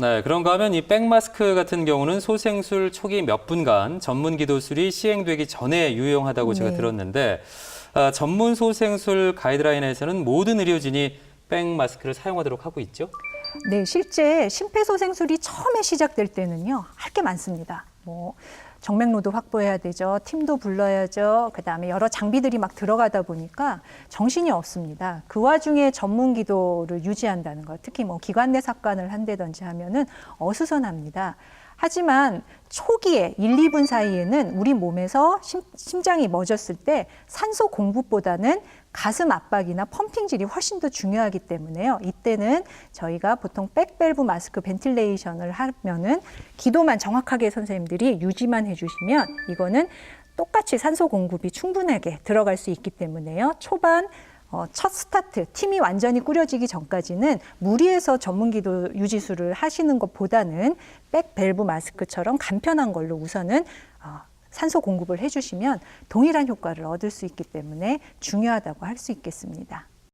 네, 그런가 하면 이 백마스크 같은 경우는 소생술 초기 몇 분간 전문 기도술이 시행되기 전에 유용하다고 제가 네. 들었는데 아, 전문 소생술 가이드라인에서는 모든 의료진이 백마스크를 사용하도록 하고 있죠. 네, 실제 심폐소생술이 처음에 시작될 때는요, 할 게 많습니다. 뭐, 정맥로도 확보해야 되죠. 팀도 불러야죠. 그 다음에 여러 장비들이 막 들어가다 보니까 정신이 없습니다. 그 와중에 전문 기도를 유지한다는 것, 특히 뭐 기관 내 삭관을 한다든지 하면은 어수선합니다. 하지만 초기에 1, 2분 사이에는 우리 몸에서 심, 심장이 멎었을 때 산소 공급보다는 가슴 압박이나 펌핑질이 훨씬 더 중요하기 때문에요. 이때는 저희가 보통 백밸브 마스크 벤틸레이션을 하면은 기도만 정확하게 선생님들이 유지만 해주시면 이거는 똑같이 산소 공급이 충분하게 들어갈 수 있기 때문에요. 초반 어, 첫 스타트 팀이 완전히 꾸려지기 전까지는 무리해서 전문 기도 유지술을 하시는 것보다는 백 밸브 마스크처럼 간편한 걸로 우선은 어, 산소 공급을 해주시면 동일한 효과를 얻을 수 있기 때문에 중요하다고 할 수 있겠습니다.